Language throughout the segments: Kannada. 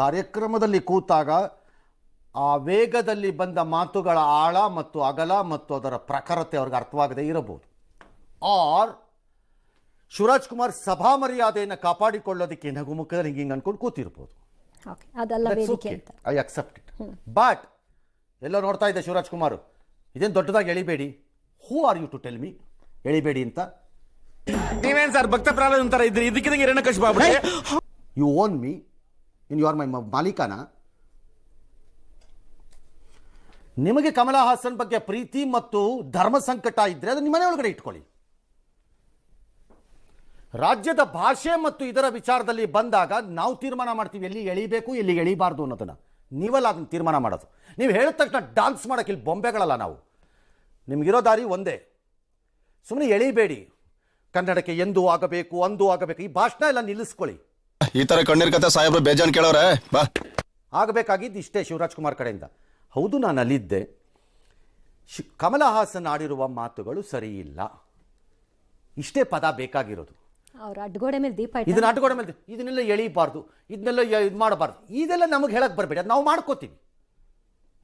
ಕಾರ್ಯಕ್ರಮದಲ್ಲಿ ಕೂತಾಗ ಆ ವೇಗದಲ್ಲಿ ಬಂದ ಮಾತುಗಳ ಆಳ ಮತ್ತು ಅಗಲ ಮತ್ತು ಅದರ ಪ್ರಖರತೆ ಅವ್ರಿಗೆ ಅರ್ಥವಾಗದೇ ಇರಬಹುದು. ಆರ್ ಶಿವರಾಜ್ ಕುಮಾರ್ ಸಭಾ ಮರ್ಯಾದೆಯನ್ನು ಕಾಪಾಡಿಕೊಳ್ಳೋದಕ್ಕೆ ನಗುಮುಖದಲ್ಲಿ ಹಿಂಗೆ ಹಿಂಗೆ ಅನ್ಕೊಂಡು ಕೂತಿರ್ಬೋದು. ಐ ಅಕ್ಸೆಪ್ಟ್ ಇಟ್ ಬಟ್ ಎಲ್ಲ ನೋಡ್ತಾ ಇದ್ದೆ ಶಿವರಾಜ್ ಕುಮಾರ್ ಇದೇನು ದೊಡ್ಡದಾಗಿ ಎಳಿಬೇಡಿ. Who are you to tell me ಎಳಿಬೇಡಿ ಅಂತ. ನೀವೇನು ಸರ್ ಭಕ್ತ ಪ್ರಾಣ ಒಂಥರ ಇದ್ರಿ ಇದಕ್ಕಿದಂಗೆ Hiranyakashipu you own me in you are my ಮಾಲೀಕನ. ನಿಮಗೆ ಕಮಲ ಹಾಸನ್ ಬಗ್ಗೆ ಪ್ರೀತಿ ಮತ್ತು ಧರ್ಮ ಸಂಕಟ ಇದ್ರೆ ಅದು ನಿಮ್ಮ ಒಳಗಡೆ ಇಟ್ಕೊಳ್ಳಿ. ರಾಜ್ಯದ ಭಾಷೆ ಮತ್ತು ಇದರ ವಿಚಾರದಲ್ಲಿ ಬಂದಾಗ ನಾವು ತೀರ್ಮಾನ ಮಾಡ್ತೀವಿ, ಎಲ್ಲಿ ಎಳಿಬೇಕು, ಎಲ್ಲಿ ಎಳಿಬಾರ್ದು ಅನ್ನೋದನ್ನ. ನೀವಲ್ಲ ಅದನ್ನ ತೀರ್ಮಾನ ಮಾಡೋದು. ನೀವು ಹೇಳಿದ ತಕ್ಷಣ ಡಾನ್ಸ್ ಮಾಡೋಕೆ ಇಲ್ಲಿ ಬೊಂಬೆಗಳಲ್ಲ ನಾವು. ನಿಮಗಿರೋ ದಾರಿ ಒಂದೇ. ಸುಮ್ಮನೆ ಎಳಿಬೇಡಿ. ಕನ್ನಡಕ್ಕೆ ಎಂದು ಆಗಬೇಕು, ಅಂದು ಆಗಬೇಕು, ಈ ಭಾಷಣ ಎಲ್ಲ ನಿಲ್ಲಿಸ್ಕೊಳ್ಳಿ. ಈ ತರ ಕಣ್ಣೀರ್ ಕತೆ ಸಾಹೇಬ್ರು ಬೇಜಾನ್ ಕೇಳವ್ರೆ ಬಾ. ಆಗಬೇಕಾಗಿದ್ದು ಇಷ್ಟೇ ಶಿವರಾಜ್ ಕುಮಾರ್ ಕಡೆಯಿಂದ. ಹೌದು ನಾನು ಅಲ್ಲಿದ್ದೆ. ಶಿ ಕಮಲ ಹಾಸನ್ ಆಡಿರುವ ಮಾತುಗಳು ಸರಿ ಇಲ್ಲ ಇಷ್ಟೇ ಪದ ಬೇಕಾಗಿರೋದು. ಅವ್ರ ಅಡ್ಗೋಡೆ ಮೇಲೆ ದೀಪ ಇಟ್ಟು ಇದನ್ನ ಅಡ್ಗೋಡೆ ಮೇಲೆ ಇದನ್ನೆಲ್ಲ ಎಳಿಬಾರ್ದು. ಇದನ್ನೆಲ್ಲ ಇದು ಮಾಡಬಾರ್ದು. ಇದೆಲ್ಲ ನಮಗೆ ಹೇಳಕ್ ಬರಬೇಡಿ. ಅದು ನಾವು ಮಾಡ್ಕೋತೀವಿ.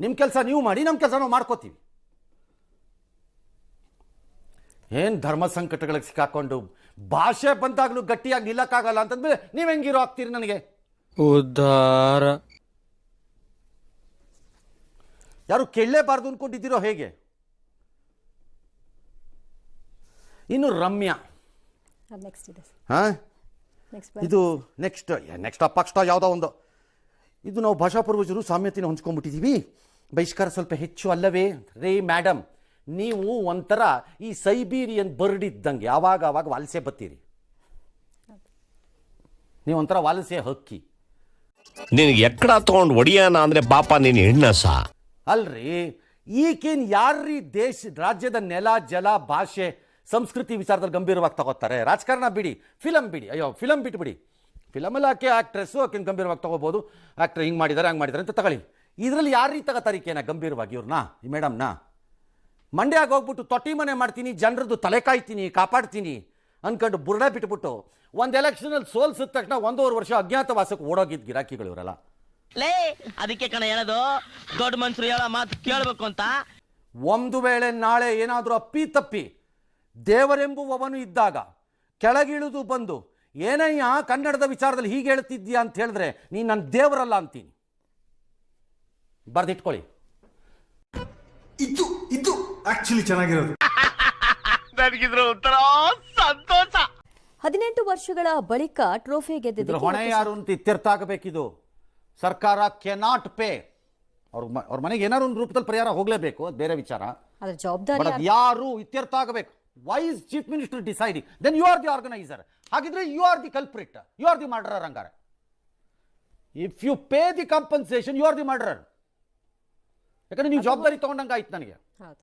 ನಿಮ್ಮ ಕೆಲಸ ನೀವು ಮಾಡಿ ನಮ್ಮ ಕೆಲಸ ನಾವು ಮಾಡ್ಕೋತೀವಿ. ಏನು ಧರ್ಮ ಸಂಕಟಗಳಿಗೆ ಸಿಕ್ಕಾಕೊಂಡು ಭಾಷೆ ಬಂದಾಗಲೂ ಗಟ್ಟಿಯಾಗಿ ನಿಲ್ಲಕ್ಕಾಗಲ್ಲ ಅಂತಂದ್ರೆ ನೀವು ಹೆಂಗಿರೋ ಆಗ್ತೀರಿ ನನಗೆ? ಉದ್ಧಾರ ಯಾರು ಕೇಳಲೇಬಾರ್ದು ಅಂದ್ಕೊಂಡಿದ್ದೀರೋ ಹೇಗೆ? ಇನ್ನು ರಮ್ಯಾ. ನೆಕ್ಸ್ಟ್ ಇದೆ ಹಾ? ನೆಕ್ಸ್ಟ್ ಇದು ನೆಕ್ಸ್ಟ್ ನೆಕ್ಸ್ಟ್ ಅಪಕ್ಷ ಯಾವುದೋ ಒಂದು. ಇದು ನಾವು ಭಾಷಾ ಪೂರ್ವಜರು ಸಾಮ್ಯತೆಯನ್ನು ಹೊಂಚ್ಕೊಂಡ್ಬಿಟ್ಟಿದ್ದೀವಿ. ಬಹಿಷ್ಕಾರ ಸ್ವಲ್ಪ ಹೆಚ್ಚು ಅಲ್ಲವೇ? ರೇ ಮೇಡಮ್ ನೀವು ಒಂಥರ ಈ ಸೈಬೀರಿಯನ್ ಬರ್ಡ್ ಇದ್ದಂಗೆ ಯಾವಾಗ ಅವಾಗ ವಲಸೆ ಬತ್ತೀರಿ? ನೀವು ಒಂಥರ ವಲಸೆ ಹಕ್ಕಿ. ನಿನಗೆ ಎಕ್ಕಡ ತಗೊಂಡು ಒಡಿಯಾನ ಅಂದ್ರೆ ಪಾಪ ನೀನು ಹೆಣ್ಣಸ ಅಲ್ರಿ ಈಗೇನು ಯಾರ್ರೀ ದೇಶ ರಾಜ್ಯದ ನೆಲ ಜಲ ಭಾಷೆ ಸಂಸ್ಕೃತಿ ವಿಚಾರದಲ್ಲಿ ಗಂಭೀರವಾಗಿ ತಗೋತಾರೆ? ರಾಜಕಾರಣ ಬಿಡಿ ಫಿಲಮ್ ಬಿಡಿ. ಅಯ್ಯೋ ಫಿಲಮ್ ಬಿಟ್ಬಿಡಿ. ಫಿಲಮಲ್ಲಿ ಆಕೆ ಆಕ್ಟ್ರೆಸ್ಸು ಆಕೆನ ಗಂಭೀರವಾಗಿ ತಗೋಬೋದು. ಆಕ್ಟರ್ ಹಿಂಗೆ ಮಾಡಿದ್ದಾರೆ ಹಂಗೆ ಮಾಡಿದ್ದಾರೆ ಅಂತ ತಗೊಳ್ಳಿ. ಇದರಲ್ಲಿ ಯಾರ್ರೀ ತಗೋತಾರೆ ಈಕೆನ ಗಂಭೀರವಾಗಿ ಇವ್ರನ್ನ ಈ ಮೇಡಮ್ನ ಮಂಡ್ಯಾಗ ಹೋಗ್ಬಿಟ್ಟು ತೊಟ್ಟಿ ಮನೆ ಮಾಡ್ತೀನಿ ಜನರದ್ದು ತಲೆ ಕಾಯ್ತೀನಿ ಕಾಪಾಡ್ತೀನಿ ಅಂದ್ಕೊಂಡು ಬುರ್ಡ ಬಿಟ್ಬಿಟ್ಟು ಒಂದು ಎಲೆಕ್ಷನಲ್ಲಿ ಸೋಲ್ಸಿದ ತಕ್ಷಣ ಒಂದೂವರೆ ವರ್ಷ ಅಜ್ಞಾತವಾಸಕ್ಕೆ ಓಡೋಗಿದ್ದು ಗಿರಾಕಿಗಳು ಇವರಲ್ಲ. ಲೇ ಅದಕ್ಕೆ ಕಣ ಹೇಳೋದು? ದೊಡ್ಡ ಮನುಷ್ಯರು ಹೇಳೋ ಮಾತು ಕೇಳಬೇಕು ಅಂತ. ಒಂದು ವೇಳೆ ನಾಳೆ ಏನಾದರೂ ಅಪ್ಪಿ ತಪ್ಪಿ ದೇವರೆಂಬುವವನು ಇದ್ದಾಗ ಕೆಳಗಿಳಿದು ಬಂದು ಏನಯ್ಯ ಕನ್ನಡದ ವಿಚಾರದಲ್ಲಿ ಹೀಗೆ ಹೇಳ್ತಿದ್ದೀಯಾ ಅಂತ ಹೇಳಿದ್ರೆ ನೀನು ನನ್ನ ದೇವರಲ್ಲ ಅಂತೀನಿ. ಬರ್ದಿಟ್ಕೊಳ್ಳಿ. ಇದು ಇದು ಆಕ್ಚುಲಿ ಚೆನ್ನಾಗಿರೋದು. ಹದಿನೆಂಟು ವರ್ಷಗಳ ಬಳಿಕ ಟ್ರೋಫಿ ಗೆದ್ದಿದ್ರು ಗೆದ್ದಿದ್ದಕ್ಕೆ ಹೊಣೆ ಯಾರು ಅಂತ ಇತ್ಯರ್ಥ ಆಗಬೇಕಿದು. ಸರ್ಕಾರ ಕೆನಾಟ್ ಪೇ ಅವ್ರ ಅವ್ರ ಮನೆಗೆ ಏನಾರು ಒಂದು ರೂಪದಲ್ಲಿ ಪರಿಹಾರ ಹೋಗ್ಲೇಬೇಕು ಅದು ಬೇರೆ ವಿಚಾರ. ಅದ್ರ ಜವಾಬ್ದಾರಿ ಬಟ್ ಯಾರು? ಇತ್ಯರ್ಥ ಆಗಬೇಕು? Vice chief minister deciding then you are the organiser ಹಾಗಿದ್ರೆ you are the culprit you are the murderer ಹಂಗಾರೆ. If you pay the compensation you are the murderer ಯಾಕಂದ್ರೆ ನೀವು ಜವಾಬ್ದಾರಿ ತಗೊಂಡಂಗ ಆಯ್ತು ನನಗೆ. ಹೌದು.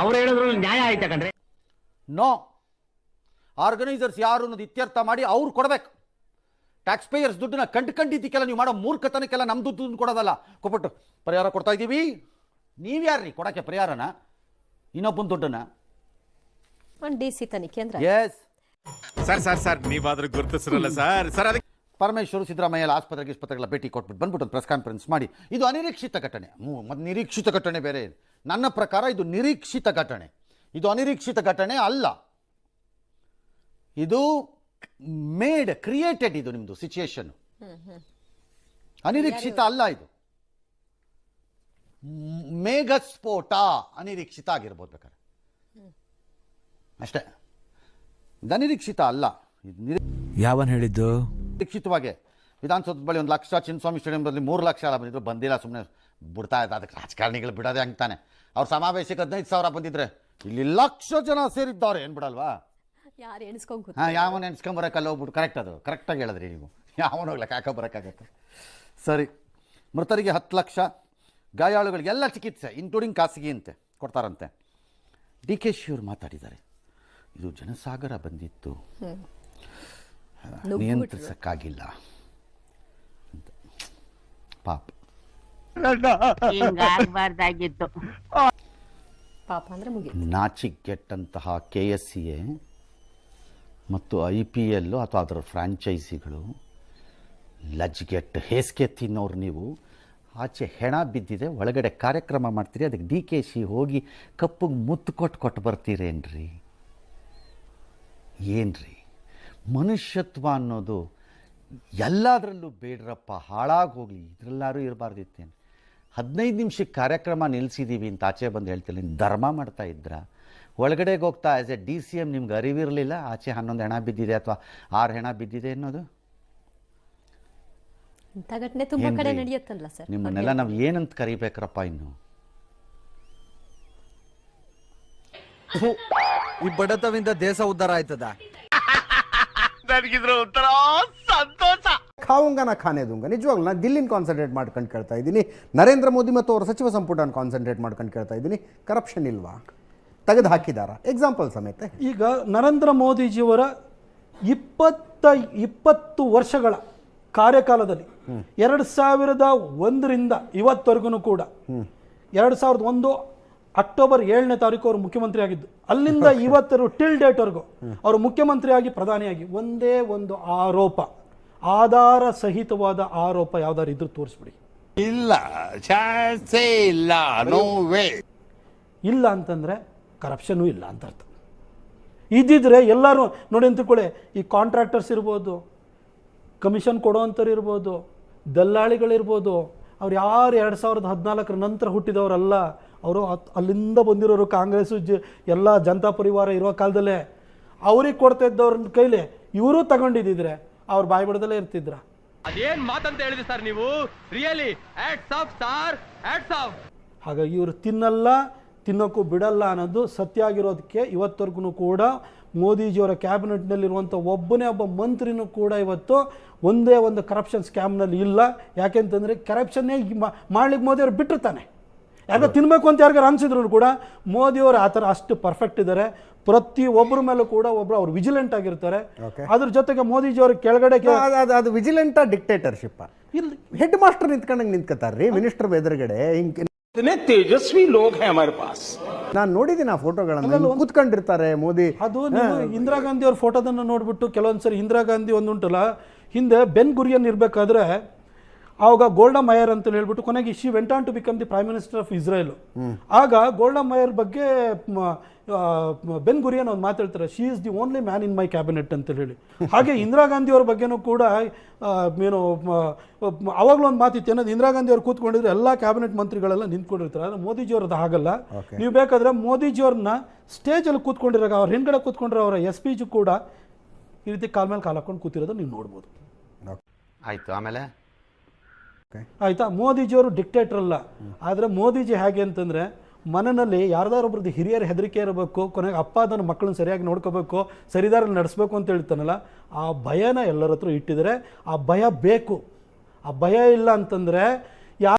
ಅವ್ರು ಹೇಳಿದ್ರು ನ್ಯಾಯ ಆಯ್ತು ಕಣ್ರೆ? ನೋ. ಆರ್ಗನೈಸರ್ಸ್ ಯಾರು ಅನ್ನೋದು ಇತ್ಯರ್ಥ ಮಾಡಿ ಅವ್ರು ಕೊಡ್ಬೇಕು. ಟ್ಯಾಕ್ಸ್ ಪೇಯರ್ಸ್ ದುಡ್ಡನ್ನ ಕಂಡು ಕಂಡಿದ್ದಕ್ಕೆಲ್ಲ ನೀವು ಮಾಡೋ ಮೂರ್ಖತನಕ್ಕೆಲ್ಲ ನಮ್ಮ ದುಡ್ಡು ಕೊಡೋದಲ್ಲ. ಕೊಟ್ಬಿಟ್ಟು ಪರಿಹಾರ ಕೊಡ್ತಾ ಇದ್ದೀವಿ. ನೀವು ಯಾರ್ರಿ ಕೊಡೋಕ್ಕೆ ಪರಿಹಾರನ? ಇನ್ನೊಬ್ಬನ ದುಡ್ಡನ್ನ? ಒಂದು ಡಿ ಸಿ ತನಿಖೆ ಅಂದ್ರೆ? ಎಸ್ ಸರ್ ಸರ್ ಸರ್ ನೀವಾದ್ರೂ ಗುರುತಿಸಿರಲ್ಲ ಸರ್. ಸರ್ ಅದಕ್ಕೆ ಪರಮೇಶ್ವರು ಸಿದ್ದರಾಮಯ್ಯ ಆಸ್ಪತ್ರೆಗೆ ಆಸ್ಪತ್ರೆಗಳ ಭೇಟಿ ಕೊಟ್ಬಿಟ್ಟು ಬಂದ್ಬಿಟ್ಟು ಒಂದು ಪ್ರೆಸ್ ಕಾನ್ಫರೆನ್ಸ್ ಮಾಡಿ, ಇದು ಅನಿರೀಕ್ಷಿತ ಘಟನೆ. ಮತ್ತು ನಿರೀಕ್ಷಿತ ಘಟನೆ ಬೇರೆ ನನ್ನ ಪ್ರಕಾರ ಇದು ನಿರೀಕ್ಷಿತ ಘಟನೆ. ಇದು ಅನಿರೀಕ್ಷಿತ ಘಟನೆ ಅಲ್ಲ. ಇದು ಮೇಡ್ ಕ್ರಿಯೇಟೆಡ್ ಇದು ನಿಮ್ಮದು ಸಿಚುಯೇಷನ್ ಅನಿರೀಕ್ಷಿತ ಅಲ್ಲ ಇದು. ಮೇಘಸ್ಫೋಟ ಅನಿರೀಕ್ಷಿತ ಆಗಿರ್ಬೋದು ಬೇಕಾದ್ರೆ. ಅಷ್ಟೇ. ಇದು ಅನಿರೀಕ್ಷಿತ ಅಲ್ಲ. ಇದು ಯಾವನ್ ಹೇಳಿದ್ದು? ನಿರೀಕ್ಷಿತವಾಗಿ ವಿಧಾನಸೌಧದ ಬಳಿ ಒಂದು ಲಕ್ಷ ಚಿನ್ನಸ್ವಾಮಿ ಸ್ಟೇಡಿಯಂದಲ್ಲಿ ಮೂರು ಲಕ್ಷ ಎಲ್ಲ ಬಂದಿದ್ರು. ಬಂದಿಲ್ಲ ಸುಮ್ಮನೆ ಬಿಡ್ತಾ ಇದೆ ಅದಕ್ಕೆ ರಾಜಕಾರಣಿಗಳು ಬಿಡೋದೇ ಹಂಗ್ತಾನೆ ಅವ್ರ ಸಮಾವೇಶಕ್ಕೆ ಹದಿನೈದು ಸಾವಿರ ಬಂದಿದ್ರೆ ಇಲ್ಲಿ ಲಕ್ಷ ಜನ ಸೇರಿದ್ದಾರೆ ಏನು ಬಿಡಲ್ವಾ ಯಾರು ಎಣಿಸ್ಕೊಂಡ್ ಹಾಂ ಯಾವನ ಅಲ್ಲಿ ಹೋಗ್ಬಿಟ್ಟು ಕರೆಕ್ಟ್ ಅದು ಕರೆಕ್ಟಾಗಿ ಹೇಳಿದ್ರಿ ನೀವು. ಯಾವನು ಹೋಗ್ಲಕ್ಕೆ ಯಾಕೆ ಬರೋಕ್ಕಾಗತ್ತೆ ಸರಿ ಮೃತರಿಗೆ ಹತ್ತು ಲಕ್ಷ. ಗಾಯಾಳುಗಳಿಗೆಲ್ಲ ಚಿಕಿತ್ಸೆ ಇನ್ಕ್ಲೂಡಿಂಗ್ ಖಾಸಗಿ ಅಂತೆ ಕೊಡ್ತಾರಂತೆ. ಡಿ ಕೆ ಶಿವರು ಮಾತಾಡಿದ್ದಾರೆ. ಇದು ಜನಸಾಗರ ಬಂದಿತ್ತು. ನಿಯಂತ್ರಿಸಕ್ಕಾಗಿಲ್ಲ ಅಂತ. ಪಾಪ. ಹಿಂಗಾಗ್ಬಾರ್ದಾಗಿತ್ತು. ಪಾಪ ಅಂದ್ರೆ ನಾಚಿಕೆಟ್ಟಂತಹ ಕೆ ಎಸ್ ಸಿ ಎ ಮತ್ತು ಐ ಪಿ ಎಲ್ ಅಥವಾ ಅದರ ಫ್ರಾಂಚೈಸಿಗಳು ಲಜ್ಗೆಟ್ ಹೇಸಿಗೆ ತಿನ್ನೋರು ನೀವು. ಆಚೆ ಹೆಣ ಬಿದ್ದಿದೆ ಒಳಗಡೆ ಕಾರ್ಯಕ್ರಮ ಮಾಡ್ತೀರಿ ಅದಕ್ಕೆ ಡಿ ಕೆ ಸಿ ಹೋಗಿ ಕಪ್ಪಿಗೆ ಮುತ್ತು ಕೊಟ್ಟು ಕೊಟ್ಟು ಬರ್ತೀರೇನ್ರಿ? ಏನ್ರಿ? ಮನುಷ್ಯತ್ವ ಅನ್ನೋದು ಎಲ್ಲದರಲ್ಲೂ ಬೇಡ್ರಪ್ಪ ಹಾಳಾಗಿ ಹೋಗಲಿ ಇದರಲ್ಲಾರು ಇರಬಾರ್ದಿತ್ತೇನು. ಹದಿನೈದು ನಿಮಿಷಕ್ಕೆ ಕಾರ್ಯಕ್ರಮ ನಿಲ್ಲಿಸಿದ್ದೀವಿ ಅಂತ ಆಚೆ ಬಂದು ಹೇಳ್ತೀನಿ ಧರ್ಮ ಮಾಡ್ತಾ ಇದ್ರ. ಒಳಗಡೆಗೆ ಹೋಗ್ತಾ as a D C M ನಿಮ್ಗೆ ಅರಿವಿರಲಿಲ್ಲ ಆಚೆ ಹನ್ನೊಂದು ಹೆಣ ಬಿದ್ದಿದೆ ಅಥವಾ ಆರು ಹೆಣ ಬಿದ್ದಿದೆ ಅನ್ನೋದು? ಇಂಥ ಘಟನೆ ತುಂಬಾ ಕಡೆ ನಡೆಯುತ್ತಲ್ಲ ಸರ್? ನಿಮ್ಮನ್ನೆಲ್ಲ ನಾವು ಏನಂತ ಕರಿಬೇಕ್ರಪ್ಪ ಇನ್ನು? ಈ ಬಡತವಿಂದ ದೇಶ ಉದ್ಧಾರ ಆಯ್ತದ? ನನಗಿದ್ರ ಉತ್ತರ ಸಂತೋಷ. ಖಾನೆ ದುಂಗ. ನಿಜವಾಗ್ಲೂ ನಾನು ದಿಲ್ಲಿನ ಕಾನ್ಸಂಟ್ರೇಟ್ ಮಾಡ್ಕೊಂಡು ಕೇಳ್ತಾ ಇದ್ದೀನಿ. ನರೇಂದ್ರ ಮೋದಿ ಮತ್ತು ಅವರ ಸಚಿವ ಸಂಪುಟನ ಕಾನ್ಸಂಟ್ರೇಟ್ ಮಾಡ್ಕೊಂಡು ಕೇಳ್ತಾ ಇದ್ದೀನಿ. ಕರಪ್ಷನ್ ಇಲ್ವಾ? ತೆಗೆದು ಹಾಕಿದಾರ? ಎಕ್ಸಾಂಪಲ್ ಸಮೇತ ಈಗ ನರೇಂದ್ರ ಮೋದಿಜಿಯವರ ಇಪ್ಪತ್ತ ಇಪ್ಪತ್ತು ವರ್ಷಗಳ ಕಾರ್ಯಕಾಲದಲ್ಲಿ ಎರಡು ಸಾವಿರದ ಒಂದರಿಂದ ಇವತ್ತವರೆಗೂ ಕೂಡ ಎರಡು ಸಾವಿರದ ಒಂದು ಅಕ್ಟೋಬರ್ ಏಳನೇ ತಾರೀಕು ಅವರು ಮುಖ್ಯಮಂತ್ರಿ ಆಗಿದ್ದು ಅಲ್ಲಿಂದ ಇವತ್ತರು ಟಿಲ್ ಡೇಟ್ವರೆಗೂ ಅವರು ಮುಖ್ಯಮಂತ್ರಿಯಾಗಿ ಪ್ರಧಾನಿಯಾಗಿ ಒಂದೇ ಒಂದು ಆರೋಪ ಆಧಾರ ಸಹಿತವಾದ ಆರೋಪ ಯಾವ್ದಾರು ಇದ್ರೂ ತೋರಿಸ್ಬಿಡಿ. ಇಲ್ಲ ಚಾನ್ಸೇ ಇಲ್ಲ ಇಲ್ಲ ಅಂತಂದರೆ ಕರಪ್ಷನು ಇಲ್ಲ ಅಂತ ಅರ್ಥ. ಇದ್ದಿದ್ರೆ ಎಲ್ಲರೂ ನೋಡಿ ಅಂತ ತಿಳ್ಕೊಳ್ಳಿ ಈ ಕಾಂಟ್ರಾಕ್ಟರ್ಸ್ ಇರ್ಬೋದು ಕಮಿಷನ್ ಕೊಡೋವಂಥವ್ರು ಇರ್ಬೋದು ದಲ್ಲಾಳಿಗಳಿರ್ಬೋದು ಅವ್ರು ಯಾರು ಎರಡು ಸಾವಿರದ ಹದಿನಾಲ್ಕರ ನಂತರ ಹುಟ್ಟಿದವರಲ್ಲ ಅವರು ಅಲ್ಲಿಂದ ಬಂದಿರೋರು ಕಾಂಗ್ರೆಸ್ಸು ಜ ಎಲ್ಲ ಜನತಾ ಪರಿವಾರ ಇರೋ ಕಾಲದಲ್ಲೇ ಅವ್ರಿಗೆ ಕೊಡ್ತಾ ಇದ್ದವ್ರ ಕೈಲಿ ಇವರು ತಗೊಂಡಿದ್ದಿದ್ರೆ ಅವ್ರು ಬಾಯಿ ಬಿಡದಲ್ಲೇ ಇರ್ತಿದ್ರ. ಅದೇನ್ ಮಾತಂತ ಹೇಳಿದ್ರಿ ಸರ್ ನೀವು? ರಿಯಲಿ ಆಫ್ ಹಾಗಾಗಿ ಇವರು ತಿನ್ನಲ್ಲ ತಿನ್ನೋಕ್ಕೂ ಬಿಡಲ್ಲ ಅನ್ನೋದು ಸತ್ಯ ಆಗಿರೋದಕ್ಕೆ ಇವತ್ತವರೆಗೂ ಕೂಡ ಮೋದಿಜಿಯವರ ಕ್ಯಾಬಿನೆಟ್ನಲ್ಲಿರುವಂಥ ಒಬ್ಬನೇ ಒಬ್ಬ ಮಂತ್ರಿನೂ ಕೂಡ ಇವತ್ತು ಒಂದೇ ಒಂದು ಕರಪ್ಷನ್ ಸ್ಕ್ಯಾಮ್ನಲ್ಲಿ ಇಲ್ಲ. ಯಾಕೆಂತಂದರೆ ಕರಪ್ಷನ್ನೇ ಮಾಡ್ಲಿಕ್ಕೆ ಮೋದಿಯವರು ಬಿಟ್ಟಿರ್ತಾನೆ. ಯಾಕೆ ತಿನ್ನಬೇಕು ಅಂತ ಯಾರಿಗಾರು ಅನ್ಸಿದ್ರು ಕೂಡ ಮೋದಿಯವರು ಆ ಥರ ಅಷ್ಟು ಪರ್ಫೆಕ್ಟ್ ಇದ್ದಾರೆ ಪ್ರತಿ ಒಬ್ಬರ ಮೇಲೂ ಕೂಡ ಒಬ್ರು ಅವ್ರು ವಿಜಿಲೆಂಟ್ ಆಗಿರ್ತಾರೆ. ಅದ್ರ ಜೊತೆಗೆ ಮೋದಿಜಿಯವ್ರ ಕೆಳಗಡೆ ಅದು ವಿಜಿಲೆಂಟ್ ಅದು ವಿಜಿಲೆಂಟ ಡಿಕ್ಟೇಟರ್ಶಿಪ್ ಇಲ್ಲಿ. ಹೆಡ್ ಮಾಸ್ಟರ್ ನಿಂತ್ಕೊಂಡಂಗೆ ನಿಂತ್ಕೋತಾರ್ರಿ ಮಿನಿಸ್ಟರ್ ಎದುರುಗಡೆ ಹಿಂಗೆ ತೇಜಸ್ವಿ ಲೋಕ ನಾನು ನೋಡಿದ್ದೀನಿ ಆ ಫೋಟೋಗಳನ್ನು ಕೂತ್ಕೊಂಡಿರ್ತಾರೆ ಮೋದಿ. ಅದು ನೀವು ಇಂದಿರಾ ಗಾಂಧಿ ಅವ್ರ ಫೋಟೋದನ್ನು ನೋಡ್ಬಿಟ್ಟು ಕೆಲವೊಂದ್ಸರಿ ಇಂದಿರಾ ಗಾಂಧಿ ಒಂದು ಉಂಟಲ್ಲ ಹಿಂದೆ ಬೆನ್ ಗುರಿಯನ್ ಇರಬೇಕಾದ್ರೆ ಆವಾಗ ಗೋಲ್ಡಾ ಮಯರ್ ಅಂತ ಹೇಳ್ಬಿಟ್ಟು ಕೊನೆಗೆ she went on to become the prime minister of Israel. ಆಗ ಗೋಲ್ಡಾ ಮಯರ್ ಬಗ್ಗೆ ಬೆನ್ ಗುರಿಯನ್ ಒಂದು ಮಾತಾಡ್ತಾರೆ she is the only man in my cabinet ಅಂತ ಹೇಳಿ. ಹಾಗೆ ಇಂದಿರಾ ಗಾಂಧಿ ಅವ್ರ ಬಗ್ಗೆನೂ ಕೂಡ ಏನು ಅವಾಗಲೂ ಒಂದು ಮಾತಿತ್ತು ಏನದು ಇಂದಿರಾ ಗಾಂಧಿ ಅವ್ರು ಕೂತ್ಕೊಂಡಿದ್ರೆ ಎಲ್ಲ ಕ್ಯಾಬಿನೆಟ್ ಮಂತ್ರಿಗಳೆಲ್ಲ ನಿಂತ್ಕೊಂಡಿರ್ತಾರೆ. ಆದರೆ ಮೋದಿಜಿಯವ್ರದ್ದು ಆಗಲ್ಲ ನೀವು ಬೇಕಾದ್ರೆ ಮೋದಿಜಿಯವ್ರನ್ನ ಸ್ಟೇಜಲ್ಲಿ ಕೂತ್ಕೊಂಡಿರೋ ಅವ್ರ ಹಿಂದ್ಗಡೆ ಕೂತ್ಕೊಂಡ್ರೆ ಅವರ ಎಸ್ ಪಿ ಜಿ ಕೂಡ ಈ ರೀತಿ ಕಾಲ್ ಮೇಲೆ ಕಾಲು ಹಾಕೊಂಡು ಕೂತಿರೋದು ನೀವು ನೋಡ್ಬೋದು. ಆಯಿತು ಆಮೇಲೆ? ಆಯ್ತಾ? ಮೋದಿಜಿಯವರು ಡಿಕ್ಟೇಟರ್ ಅಲ್ಲ. ಆದರೆ ಮೋದಿಜಿ ಹೇಗೆ ಅಂತಂದರೆ ಮನೆಯಲ್ಲಿ ಯಾರ್ದಾರೊಬ್ರದ್ದು ಹಿರಿಯರ ಹೆದರಿಕೆ ಇರಬೇಕು, ಕೊನೆಗೆ ಅಪ್ಪ ಅದನ್ನು ಮಕ್ಕಳನ್ನ ಸರಿಯಾಗಿ ನೋಡ್ಕೋಬೇಕು, ಸರಿದಾರಲ್ಲಿ ನಡೆಸ್ಬೇಕು ಅಂತ ಹೇಳ್ತಾನಲ್ಲ, ಆ ಭಯನ ಎಲ್ಲರ ಹತ್ರ ಇಟ್ಟಿದ್ದಾರೆ. ಆ ಭಯ ಬೇಕು. ಆ ಭಯ ಇಲ್ಲ ಅಂತಂದರೆ